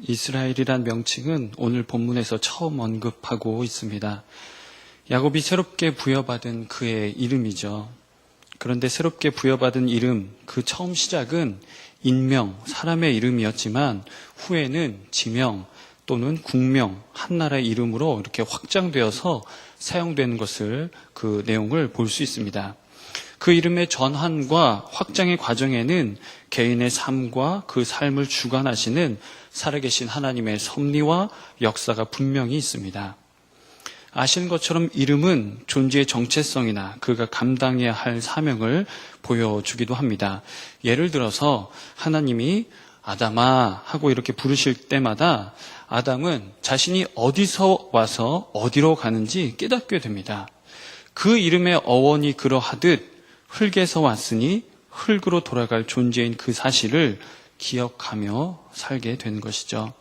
이스라엘이란 명칭은 오늘 본문에서 처음 언급하고 있습니다. 야곱이 새롭게 부여받은 그의 이름이죠. 그런데 새롭게 부여받은 이름, 그 처음 시작은 인명, 사람의 이름이었지만 후에는 지명 또는 국명, 한 나라의 이름으로 이렇게 확장되어서 사용되는 것을 그 내용을 볼 수 있습니다. 그 이름의 전환과 확장의 과정에는 개인의 삶과 그 삶을 주관하시는 살아계신 하나님의 섭리와 역사가 분명히 있습니다. 아시는 것처럼 이름은 존재의 정체성이나 그가 감당해야 할 사명을 보여주기도 합니다. 예를 들어서 하나님이 아담아 하고 이렇게 부르실 때마다 아담은 자신이 어디서 와서 어디로 가는지 깨닫게 됩니다. 그 이름의 어원이 그러하듯 흙에서 왔으니 흙으로 돌아갈 존재인 그 사실을 기억하며 살게 되는 것이죠.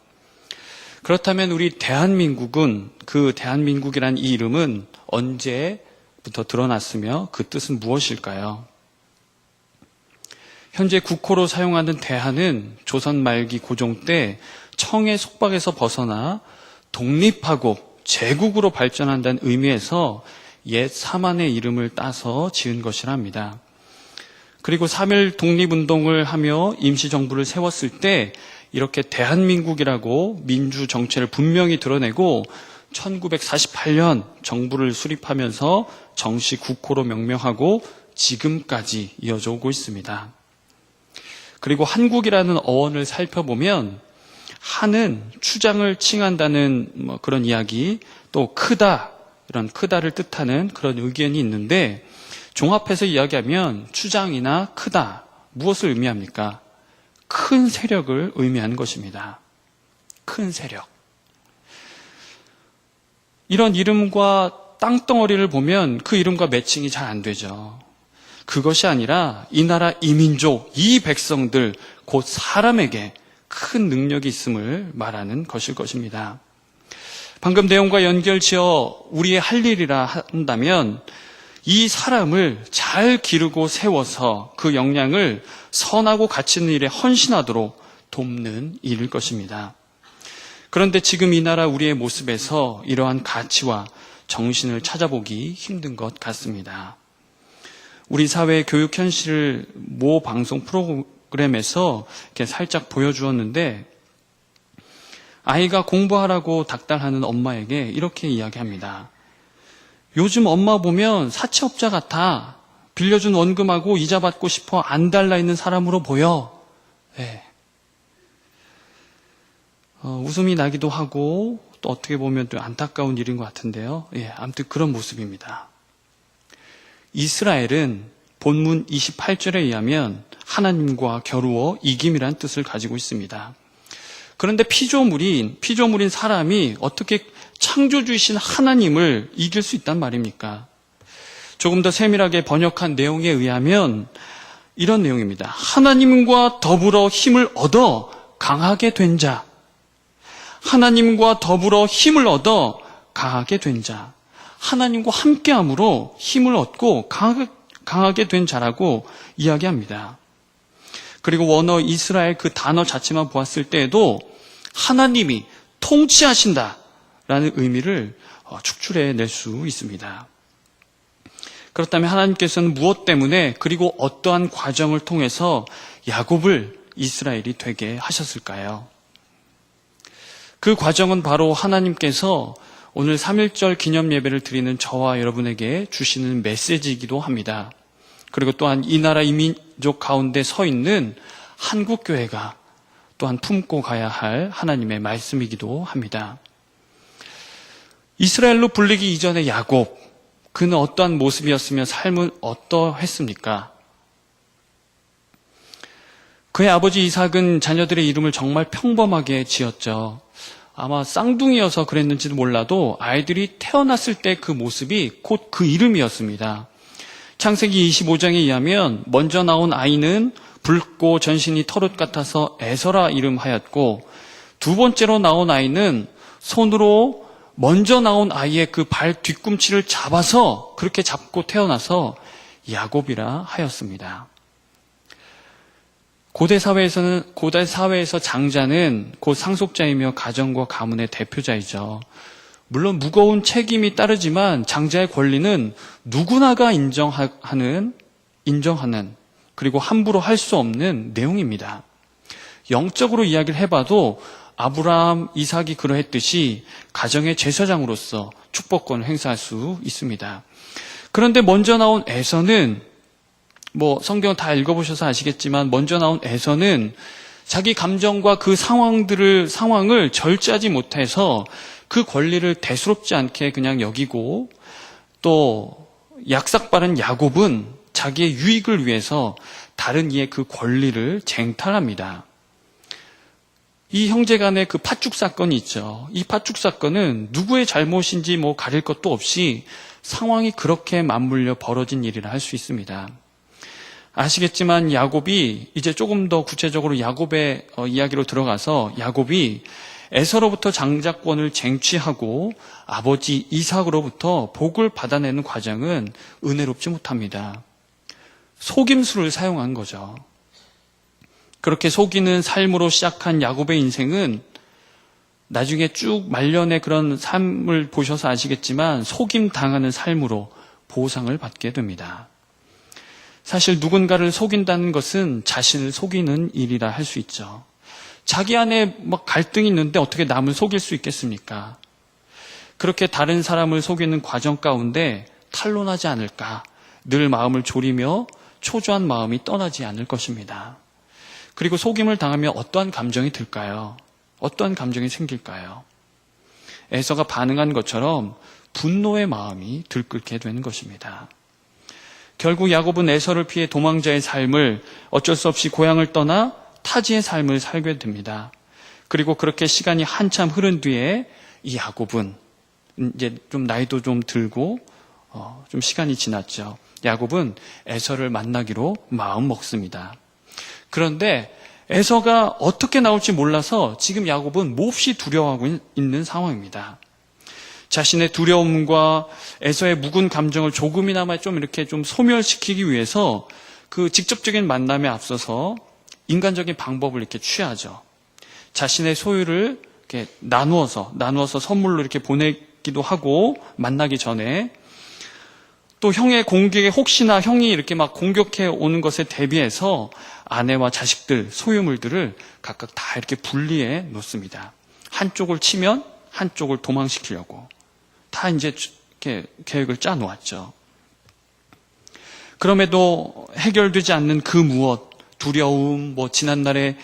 그렇다면 우리 대한민국은 그 대한민국이란 이 이름은 언제부터 드러났으며 그 뜻은 무엇일까요? 현재 국호로 사용하는 대한은 조선 말기 고종 때 청의 속박에서 벗어나 독립하고 제국으로 발전한다는 의미에서 옛 사만의 이름을 따서 지은 것이랍니다. 그리고 3일 독립운동을 하며 임시정부를 세웠을 때 이렇게 대한민국이라고 민주 정체를 분명히 드러내고 1948년 정부를 수립하면서 정식 국호로 명명하고 지금까지 이어져 오고 있습니다. 그리고 한국이라는 어원을 살펴보면 한은 추장을 칭한다는 뭐 그런 이야기, 또 크다, 이런 크다를 뜻하는 그런 의견이 있는데 종합해서 이야기하면 추장이나 크다, 무엇을 의미합니까? 큰 세력을 의미하는 것입니다. 큰 세력. 이런 이름과 땅덩어리를 보면 그 이름과 매칭이 잘 안 되죠. 그것이 아니라 이 나라 이민족, 이 백성들, 곧 사람에게 큰 능력이 있음을 말하는 것일 것입니다. 방금 내용과 연결 지어 우리의 할 일이라 한다면 이 사람을 잘 기르고 세워서 그 역량을 선하고 가치 있는 일에 헌신하도록 돕는 일일 것입니다. 그런데 지금 이 나라 우리의 모습에서 이러한 가치와 정신을 찾아보기 힘든 것 같습니다. 우리 사회의 교육 현실을 모 방송 프로그램에서 이렇게 살짝 보여주었는데 아이가 공부하라고 닥달하는 엄마에게 이렇게 이야기합니다. 요즘 엄마 보면 사채업자 같아. 빌려준 원금하고 이자 받고 싶어 안 달라 있는 사람으로 보여. 네. 어, 웃음이 나기도 하고 또 어떻게 보면 또 안타까운 일인 것 같은데요. 예, 아무튼 그런 모습입니다. 이스라엘은 본문 28절에 의하면 하나님과 겨루어 이김이란 뜻을 가지고 있습니다. 그런데 피조물인 피조물인 사람이 어떻게 창조주이신 하나님을 이길 수 있단 말입니까? 조금 더 세밀하게 번역한 내용에 의하면 이런 내용입니다. 하나님과 더불어 힘을 얻어 강하게 된 자. 하나님과 더불어 힘을 얻어 강하게 된 자. 하나님과 함께함으로 힘을 얻고 강하게, 된 자라고 이야기합니다. 그리고 원어 이스라엘 그 단어 자체만 보았을 때에도 하나님이 통치하신다. 라는 의미를 어, 축출해 낼 수 있습니다. 그렇다면 하나님께서는 무엇 때문에 그리고 어떠한 과정을 통해서 야곱을 이스라엘이 되게 하셨을까요? 그 과정은 바로 하나님께서 오늘 3.1절 기념 예배를 드리는 저와 여러분에게 주시는 메시지이기도 합니다. 그리고 또한 이 나라 이민족 가운데 서 있는 한국교회가 또한 품고 가야 할 하나님의 말씀이기도 합니다. 이스라엘로 불리기 이전의 야곱, 그는 어떠한 모습이었으며 삶은 어떠했습니까? 그의 아버지 이삭은 자녀들의 이름을 정말 평범하게 지었죠. 아마 쌍둥이여서 그랬는지도 몰라도 아이들이 태어났을 때 그 모습이 곧 그 이름이었습니다. 창세기 25장에 의하면 먼저 나온 아이는 붉고 전신이 털옷 같아서 에서라 이름하였고 두 번째로 나온 아이는 손으로 먼저 나온 아이의 그 발 뒤꿈치를 잡아서 그렇게 잡고 태어나서 야곱이라 하였습니다. 고대 사회에서는 고대 사회에서 장자는 곧 상속자이며 가정과 가문의 대표자이죠. 물론 무거운 책임이 따르지만 장자의 권리는 누구나가 인정하는 인정하는 그리고 함부로 할 수 없는 내용입니다. 영적으로 이야기를 해봐도 아브라함, 이삭이 그러했듯이 가정의 제사장으로서 축복권을 행사할 수 있습니다. 그런데 먼저 나온 에서는 뭐 성경 다 읽어보셔서 아시겠지만 먼저 나온 에서는 자기 감정과 그 상황들을 상황을 절제하지 못해서 그 권리를 대수롭지 않게 그냥 여기고 또 약삭빠른 야곱은 자기의 유익을 위해서 다른 이의 그 권리를 쟁탈합니다. 이 형제 간의 그 팥죽 사건이 있죠. 이 팥죽 사건은 누구의 잘못인지 뭐 가릴 것도 없이 상황이 그렇게 맞물려 벌어진 일이라 할 수 있습니다. 아시겠지만 야곱이 이제 조금 더 구체적으로 야곱의 어, 이야기로 들어가서 야곱이 에서로부터 장자권을 쟁취하고 아버지 이삭으로부터 복을 받아내는 과정은 은혜롭지 못합니다. 속임수를 사용한 거죠. 그렇게 속이는 삶으로 시작한 야곱의 인생은 나중에 쭉 말년의 그런 삶을 보셔서 아시겠지만 속임 당하는 삶으로 보상을 받게 됩니다. 사실 누군가를 속인다는 것은 자신을 속이는 일이라 할 수 있죠. 자기 안에 막 갈등이 있는데 어떻게 남을 속일 수 있겠습니까? 그렇게 다른 사람을 속이는 과정 가운데 탄론하지 않을까 늘 마음을 졸이며 초조한 마음이 떠나지 않을 것입니다. 그리고 속임을 당하면 어떠한 감정이 들까요? 어떠한 감정이 생길까요? 에서가 반응한 것처럼 분노의 마음이 들끓게 되는 것입니다. 결국 야곱은 에서를 피해 도망자의 삶을 어쩔 수 없이 고향을 떠나 타지의 삶을 살게 됩니다. 그리고 그렇게 시간이 한참 흐른 뒤에 이 야곱은 이제 좀 나이도 좀 들고 어, 좀 시간이 지났죠. 야곱은 에서를 만나기로 마음 먹습니다. 그런데 에서가 어떻게 나올지 몰라서 지금 야곱은 몹시 두려워하고 있는 상황입니다. 자신의 두려움과 에서의 묵은 감정을 조금이나마 좀 이렇게 좀 소멸시키기 위해서 그 직접적인 만남에 앞서서 인간적인 방법을 이렇게 취하죠. 자신의 소유를 이렇게 나누어서 나누어서 선물로 이렇게 보내기도 하고 만나기 전에 또 형의 공격에 혹시나 형이 이렇게 막 공격해 오는 것에 대비해서 아내와 자식들, 소유물들을 각각 다 이렇게 분리해 놓습니다. 한쪽을 치면 한쪽을 도망시키려고. 다 이제 이렇게 계획을 짜 놓았죠. 그럼에도 해결되지 않는 그 무엇, 두려움, 뭐 지난날의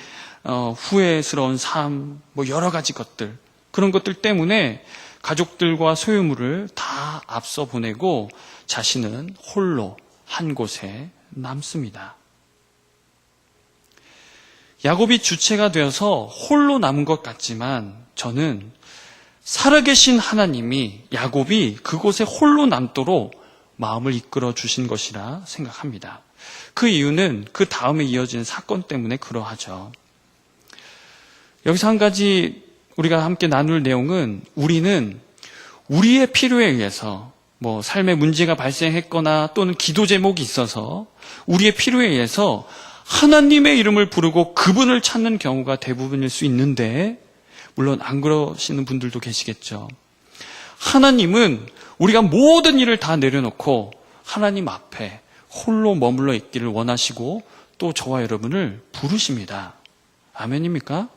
어, 후회스러운 삶, 뭐 여러 가지 것들 그런 것들 때문에 가족들과 소유물을 다 앞서 보내고 자신은 홀로 한 곳에 남습니다. 야곱이 주체가 되어서 홀로 남은 것 같지만 저는 살아계신 하나님이 야곱이 그곳에 홀로 남도록 마음을 이끌어 주신 것이라 생각합니다. 그 이유는 그 다음에 이어지는 사건 때문에 그러하죠. 여기서 한 가지 우리가 함께 나눌 내용은 우리는 우리의 필요에 의해서 뭐 삶에 문제가 발생했거나 또는 기도 제목이 있어서 우리의 필요에 의해서 하나님의 이름을 부르고 그분을 찾는 경우가 대부분일 수 있는데 물론 안 그러시는 분들도 계시겠죠. 하나님은 우리가 모든 일을 다 내려놓고 하나님 앞에 홀로 머물러 있기를 원하시고 또 저와 여러분을 부르십니다. 아멘입니까?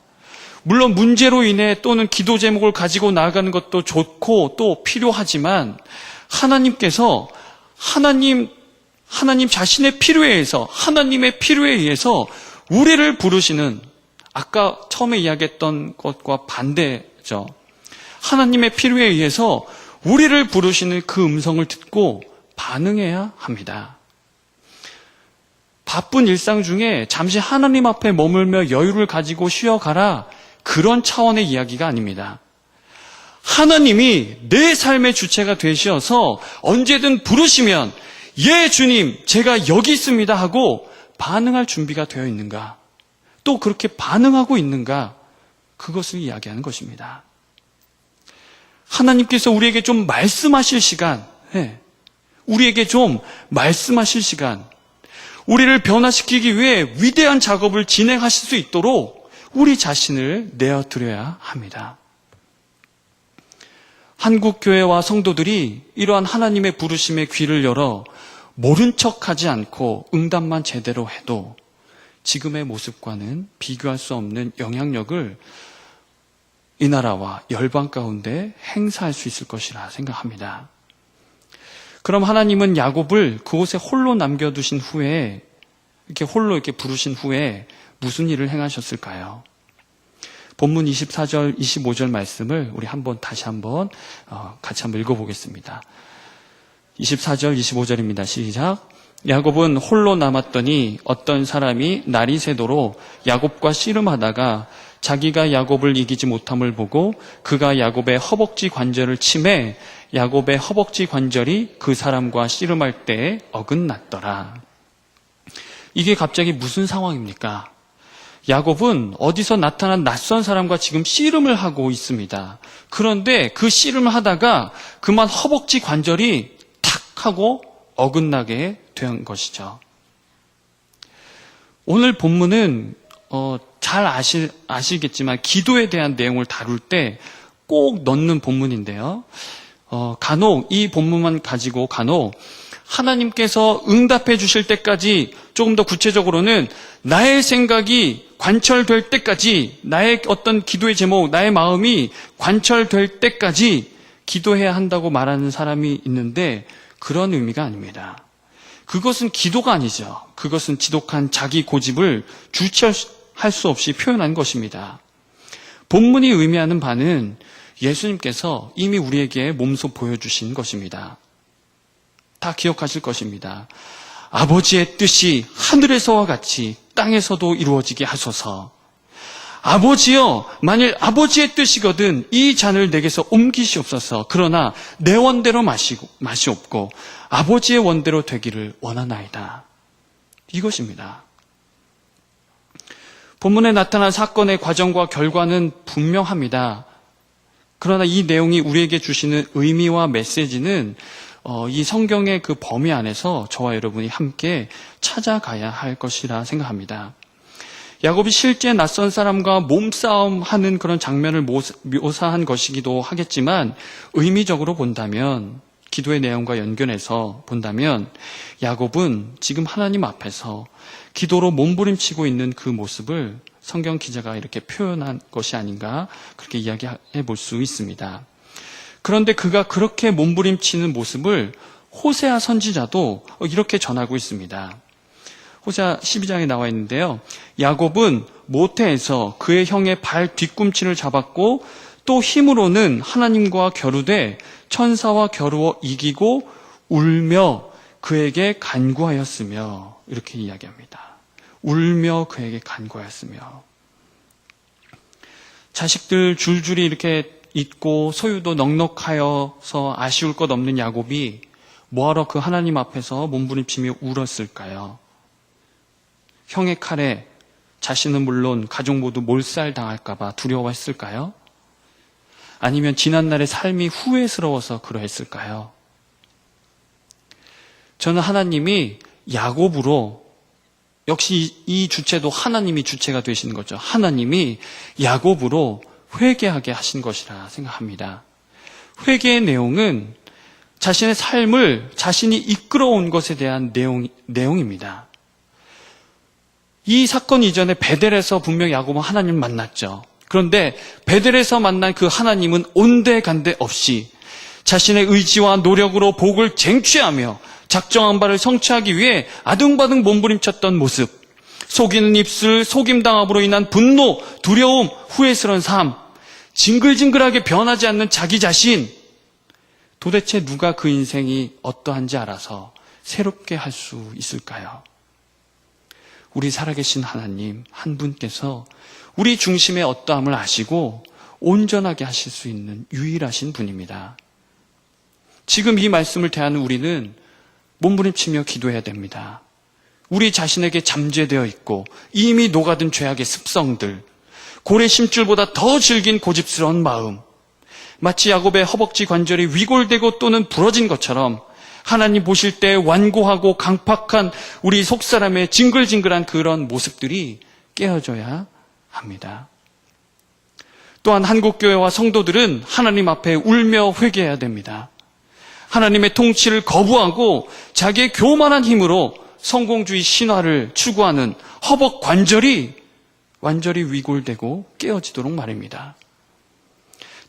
물론 문제로 인해 또는 기도 제목을 가지고 나아가는 것도 좋고 또 필요하지만 하나님께서 하나님 하나님 자신의 필요에 의해서 하나님의 필요에 의해서 우리를 부르시는 아까 처음에 이야기했던 것과 반대죠. 하나님의 필요에 의해서 우리를 부르시는 그 음성을 듣고 반응해야 합니다. 바쁜 일상 중에 잠시 하나님 앞에 머물며 여유를 가지고 쉬어가라 그런 차원의 이야기가 아닙니다. 하나님이 내 삶의 주체가 되셔서 언제든 부르시면 예 주님 제가 여기 있습니다 하고 반응할 준비가 되어 있는가 또 그렇게 반응하고 있는가 그것을 이야기하는 것입니다. 하나님께서 우리에게 좀 말씀하실 시간, 예, 우리에게 좀 말씀하실 시간, 우리를 변화시키기 위해 위대한 작업을 진행하실 수 있도록 우리 자신을 내어드려야 합니다. 한국 교회와 성도들이 이러한 하나님의 부르심에 귀를 열어 모른 척 하지 않고 응답만 제대로 해도 지금의 모습과는 비교할 수 없는 영향력을 이 나라와 열방 가운데 행사할 수 있을 것이라 생각합니다. 그럼 하나님은 야곱을 그곳에 홀로 남겨두신 후에 이렇게 홀로 이렇게 부르신 후에 무슨 일을 행하셨을까요? 본문 24절, 25절 말씀을 우리 한번 다시 한번 어, 같이 한번 읽어보겠습니다. 24절, 25절입니다. 시작. 야곱은 홀로 남았더니 어떤 사람이 날이 새도록 야곱과 씨름하다가 자기가 야곱을 이기지 못함을 보고 그가 야곱의 허벅지 관절을 침해 야곱의 허벅지 관절이 그 사람과 씨름할 때에 어긋났더라. 이게 갑자기 무슨 상황입니까? 야곱은 어디서 나타난 낯선 사람과 지금 씨름을 하고 있습니다. 그런데 그 씨름을 하다가 그만 허벅지 관절이 탁 하고 어긋나게 된 것이죠. 오늘 본문은 어, 잘 아시, 아시겠지만 기도에 대한 내용을 다룰 때 꼭 넣는 본문인데요. 어, 간혹 이 본문만 가지고 간혹 하나님께서 응답해 주실 때까지 조금 더 구체적으로는 나의 생각이 관철될 때까지 나의 어떤 기도의 제목, 나의 마음이 관철될 때까지 기도해야 한다고 말하는 사람이 있는데 그런 의미가 아닙니다. 그것은 기도가 아니죠. 그것은 지독한 자기 고집을 주체할 수 없이 표현한 것입니다. 본문이 의미하는 바는 예수님께서 이미 우리에게 몸소 보여주신 것입니다. 다 기억하실 것입니다. 아버지의 뜻이 하늘에서와 같이 땅에서도 이루어지게 하소서. 아버지여, 만일 아버지의 뜻이거든 이 잔을 내게서 옮기시옵소서. 그러나 내 원대로 마시고, 마시옵고 아버지의 원대로 되기를 원하나이다. 이것입니다. 본문에 나타난 사건의 과정과 결과는 분명합니다. 그러나 이 내용이 우리에게 주시는 의미와 메시지는 어, 이 성경의 그 범위 안에서 저와 여러분이 함께 찾아가야 할 것이라 생각합니다. 야곱이 실제 낯선 사람과 몸싸움 하는 그런 장면을 묘사한 것이기도 하겠지만 의미적으로 본다면 기도의 내용과 연결해서 본다면 야곱은 지금 하나님 앞에서 기도로 몸부림치고 있는 그 모습을 성경 기자가 이렇게 표현한 것이 아닌가 그렇게 이야기해 볼 수 있습니다. 그런데 그가 그렇게 몸부림치는 모습을 호세아 선지자도 이렇게 전하고 있습니다. 호세아 12장에 나와 있는데요. 야곱은 모태에서 그의 형의 발 뒤꿈치를 잡았고 또 힘으로는 하나님과 겨루되 천사와 겨루어 이기고 울며 그에게 간구하였으며 이렇게 이야기합니다. 울며 그에게 간구하였으며 자식들 줄줄이 이렇게 있고 소유도 넉넉하여서 아쉬울 것 없는 야곱이 뭐하러 그 하나님 앞에서 몸부림치며 울었을까요? 형의 칼에 자신은 물론 가족 모두 몰살 당할까봐 두려워했을까요? 아니면 지난날의 삶이 후회스러워서 그러했을까요? 저는 하나님이 야곱으로 역시 이 주체도 하나님이 주체가 되시는 거죠. 하나님이 야곱으로 회개하게 하신 것이라 생각합니다. 회개의 내용은 자신의 삶을 자신이 이끌어온 것에 대한 내용, 내용입니다. 이 사건 이전에 베델에서 분명 야곱은 하나님을 만났죠. 그런데 베델에서 만난 그 하나님은 온데간데 없이 자신의 의지와 노력으로 복을 쟁취하며 작정한 바를 성취하기 위해 아둥바둥 몸부림쳤던 모습, 속이는 입술, 속임당함으로 인한 분노, 두려움, 후회스러운 삶, 징글징글하게 변하지 않는 자기 자신, 도대체 누가 그 인생이 어떠한지 알아서 새롭게 할 수 있을까요? 우리 살아계신 하나님 한 분께서 우리 중심의 어떠함을 아시고 온전하게 하실 수 있는 유일하신 분입니다. 지금 이 말씀을 대하는 우리는 몸부림치며 기도해야 됩니다. 우리 자신에게 잠재되어 있고 이미 녹아든 죄악의 습성들, 고래 심줄보다 더 질긴 고집스러운 마음, 마치 야곱의 허벅지 관절이 위골되고 또는 부러진 것처럼 하나님 보실 때 완고하고 강팍한 우리 속사람의 징글징글한 그런 모습들이 깨어져야 합니다. 또한 한국교회와 성도들은 하나님 앞에 울며 회개해야 됩니다. 하나님의 통치를 거부하고 자기의 교만한 힘으로 성공주의 신화를 추구하는 허벅 관절이 완전히 위골되고 깨어지도록 말입니다.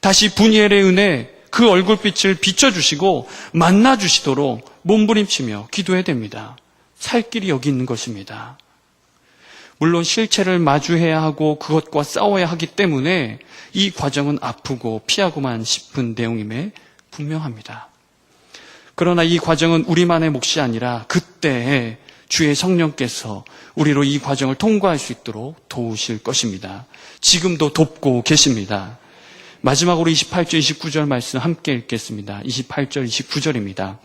다시 분이엘의 은혜 그 얼굴빛을 비춰주시고 만나주시도록 몸부림치며 기도해야 됩니다. 살 길이 여기 있는 것입니다. 물론 실체를 마주해야 하고 그것과 싸워야 하기 때문에 이 과정은 아프고 피하고만 싶은 내용임에 분명합니다. 그러나 이 과정은 우리만의 몫이 아니라 그때 주의 성령께서 우리로 이 과정을 통과할 수 있도록 도우실 것입니다. 지금도 돕고 계십니다. 마지막으로 28절, 29절 말씀 함께 읽겠습니다. 28절, 29절입니다.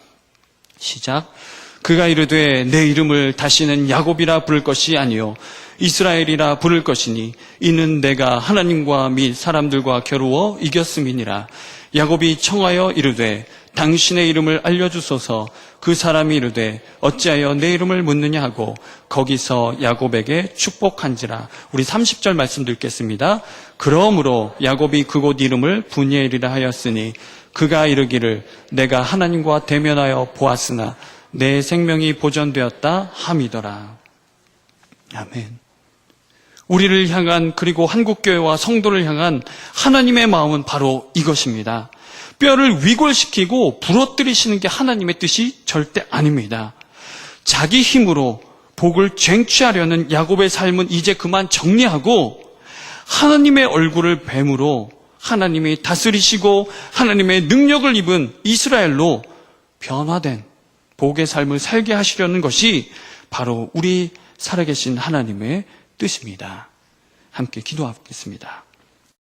시작. 그가 이르되 내 이름을 다시는 야곱이라 부를 것이 아니요 이스라엘이라 부를 것이니 이는 내가 하나님과 및 사람들과 겨루어 이겼음이니라 야곱이 청하여 이르되 당신의 이름을 알려주소서 그 사람이 이르되 어찌하여 내 이름을 묻느냐 하고 거기서 야곱에게 축복한지라 우리 30절 말씀 듣겠습니다 그러므로 야곱이 그곳 이름을 분예일이라 하였으니 그가 이르기를 내가 하나님과 대면하여 보았으나 내 생명이 보존되었다 함이더라. 아멘. 우리를 향한 그리고 한국교회와 성도를 향한 하나님의 마음은 바로 이것입니다. 뼈를 위골시키고 부러뜨리시는 게 하나님의 뜻이 절대 아닙니다. 자기 힘으로 복을 쟁취하려는 야곱의 삶은 이제 그만 정리하고 하나님의 얼굴을 뱀으로 하나님이 다스리시고 하나님의 능력을 입은 이스라엘로 변화된 복의 삶을 살게 하시려는 것이 바로 우리 살아계신 하나님의 뜻입니다. 함께 기도하겠습니다.